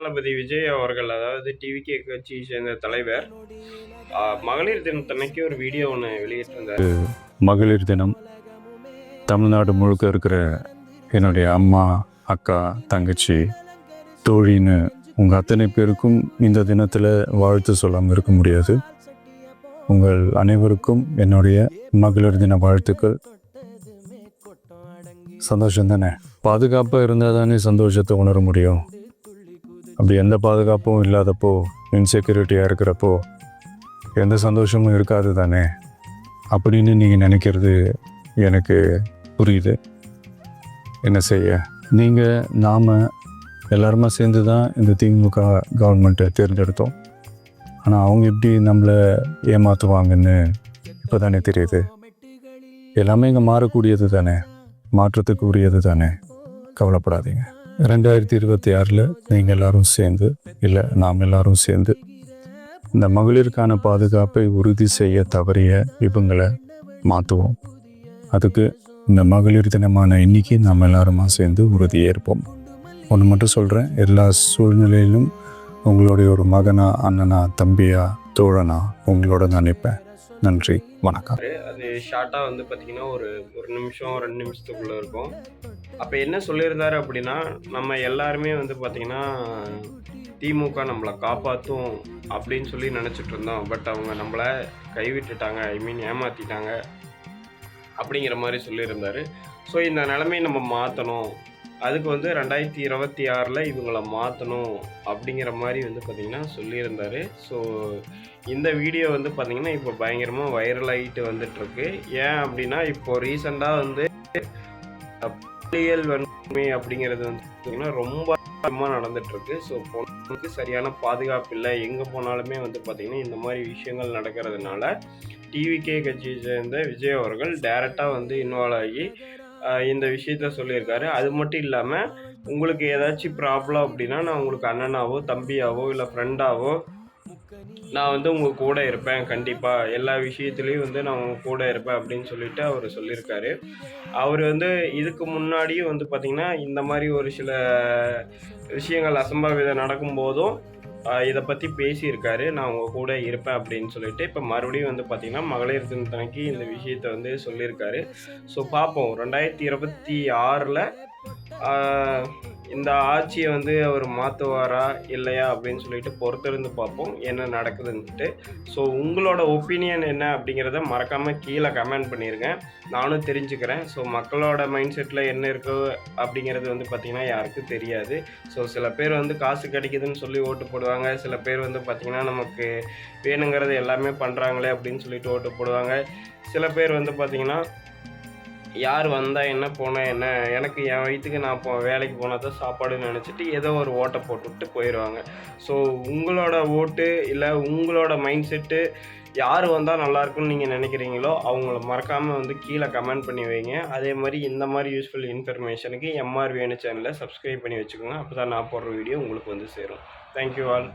தளபதி விஜய் அவர்கள் அதாவது டிவிகே கட்சியை சேர்ந்த தலைவர் மகளிர் தினத்தன்னைக்கு ஒரு வீடியோ ஒன்று வெளியிட்டிருந்தார். மகளிர் தினம். தமிழ்நாடு முழுக்க இருக்கிற என்னுடைய அம்மா அக்கா தங்கச்சி தோழின்னு உங்கள் அத்தனை பேருக்கும் இந்த தினத்தில் வாழ்த்து சொல்லாமல் இருக்க முடியாது. உங்கள் அனைவருக்கும் என்னுடைய மகளிர் தின வாழ்த்துக்கள். சந்தோஷம் தானே? பாதுகாப்பாக இருந்தால் தானே சந்தோஷத்தை உணர முடியும். அப்படி எந்த பாதுகாப்பும் இல்லாதப்போ இன்செக்யூரிட்டியாக இருக்கிறப்போ எந்த சந்தோஷமும் இருக்காது தானே? அப்படின்னு நீங்கள் நினைக்கிறது எனக்கு புரியுது. என்ன செய்ய? நீங்கள் நாம் எல்லாருமா சேர்ந்து தான் இந்த திமுக கவர்மெண்ட்டை தேர்ந்தெடுத்தோம். ஆனால் அவங்க எப்படி நம்மளை ஏமாற்றுவாங்கன்னு இப்போ தானே தெரியுது. எல்லாமே இங்கே மாறக்கூடியது தானே? மாற்றத்துக்கு உரியது தானே? கவலைப்படாதீங்க. ரெண்டாயிரத்தி இருபத்தி ஆறில் நீங்கள் எல்லாரும் சேர்ந்து இல்லை நாம் எல்லாரும் சேர்ந்து இந்த மகளிருக்கான பாதுகாப்பை உறுதி செய்ய தவறிய இவங்களை மாற்றுவோம் அதுக்கு இந்த மகளிர் தினமான இன்னைக்கு நாம் எல்லாருமா சேர்ந்து உறுதியேற்போம். ஒன்று மட்டும் சொல்கிறேன் எல்லா சூழ்நிலையிலும் உங்களுடைய ஒரு மகனா அண்ணனா தம்பியா தோழனா உங்களோட நான் நிற்பேன். நன்றி வணக்கம். அது ஷார்ட்டாக வந்து பார்த்தீங்கன்னா ஒரு ஒரு நிமிஷம் ரெண்டு நிமிஷத்துக்குள்ளே இருக்கும். அப்போ என்ன சொல்லியிருந்தாரு அப்படின்னா நம்ம எல்லாருமே வந்து பார்த்தீங்கன்னா திமுக நம்மளை காப்பாற்றும் அப்படின்னு சொல்லி நினச்சிட்டு இருந்தோம். பட் அவங்க நம்மளை கைவிட்டுட்டாங்க. ஐ மீன் ஏமாற்றிட்டாங்க அப்படிங்கிற மாதிரி சொல்லியிருந்தாரு. ஸோ இந்த நிலைமையை நம்ம மாற்றணும் அதுக்கு வந்து ரெண்டாயிரத்தி இருபத்தி ஆறில் இவங்கள மாற்றணும் அப்படிங்கிற மாதிரி வந்து பார்த்திங்கன்னா சொல்லியிருந்தாரு. ஸோ இந்த வீடியோ வந்து பார்த்திங்கன்னா இப்போ பயங்கரமாக வைரல் ஆகிட்டு வந்துட்டுருக்கு ஏன் அப்படின்னா இப்போது ரீசெண்டாக வந்து பாலியல் வன்மை அப்படிங்கிறது வந்து பார்த்திங்கன்னா ரொம்ப அதிகமாக நடந்துட்டுருக்கு. ஸோ பொண்ணுக்கு சரியான பாதுகாப்பு இல்லை. எங்கே போனாலுமே வந்து பார்த்திங்கன்னா இந்த மாதிரி விஷயங்கள் நடக்கிறதுனால டிவிகே கட்சியை சேர்ந்த விஜய் அவர்கள் டைரெக்டாக வந்து இன்வால்வ் ஆகி இந்த விஷயத்த சொல்லியிருக்காரு. அது மட்டும் இல்லாமல் உங்களுக்கு ஏதாச்சும் ப்ராப்ளம் அப்படின்னா நான் உங்களுக்கு அண்ணனாவோ தம்பியாவோ இல்லை ஃப்ரெண்டாவோ நான் வந்து உங்கள் கூட இருப்பேன் கண்டிப்பாக எல்லா விஷயத்துலேயும் வந்து நான் உங்கள் கூட இருப்பேன் அப்படின்னு சொல்லிட்டு அவர் சொல்லியிருக்காரு. அவர் வந்து இதுக்கு முன்னாடியும் வந்து பார்த்திங்கன்னா இந்த மாதிரி ஒரு சில விஷயங்கள் அசம்பாவிதம் நடக்கும்போதும் இதை பற்றி பேசியிருக்காரு. நான் உங்கள் கூட இருப்பேன் அப்படின்னு சொல்லிட்டு இப்போ மறுபடியும் வந்து பார்த்திங்கன்னா மகளிர் தினத்தனைக்கு இந்த விஷயத்தை வந்து சொல்லியிருக்காரு. ஸோ பார்ப்போம் ரெண்டாயிரத்தி இருபத்தி ஆறில் இந்த ஆட்சியை வந்து அவர் மாற்றுவாரா இல்லையா அப்படின்னு சொல்லிட்டு பொறுத்திருந்து பார்ப்போம் என்ன நடக்குதுன்ட்டு ஸோ உங்களோட ஒப்பீனியன் என்ன அப்படிங்கிறத மறக்காமல் கீழே கமெண்ட் பண்ணிடுங்க நானும் தெரிஞ்சுக்கிறேன். ஸோ மக்களோட மைண்ட் செட்டில் என்ன இருக்கோ அப்படிங்கிறது வந்து பார்த்திங்கன்னா யாருக்கும் தெரியாது. ஸோ சில பேர் வந்து காசு கிடைக்குதுன்னு சொல்லி ஓட்டு போடுவாங்க. சில பேர் வந்து பார்த்திங்கன்னா நமக்கு வேணுங்கிறது எல்லாமே பண்ணுறாங்களே அப்படின்னு சொல்லிட்டு ஓட்டு போடுவாங்க. சில பேர் வந்து பார்த்திங்கன்னா யார் வந்தால் என்ன போனால் என்ன? எனக்கு என் வயிற்றுக்கு நான் போ வேலைக்கு போனால் தான் சாப்பாடுன்னு நினச்சிட்டு ஏதோ ஒரு ஓட்டை போட்டுவிட்டு போயிடுவாங்க ஸோ உங்களோட ஓட்டு இல்லை உங்களோட மைண்ட் செட்டு யார் வந்தால் நல்லாயிருக்குன்னு நீங்கள் நினைக்கிறீங்களோ அவங்கள மறக்காமல் வந்து கீழே கமெண்ட் பண்ணி வைங்க. அதே மாதிரி இந்த மாதிரி யூஸ்ஃபுல் இன்ஃபர்மேஷனுக்கு எம்ஆர் வேணு சேனலை சப்ஸ்கிரைப் பண்ணி வச்சுக்கோங்க. அப்போ தான் நான் போடுற வீடியோ உங்களுக்கு வந்து சேரும். Thank you all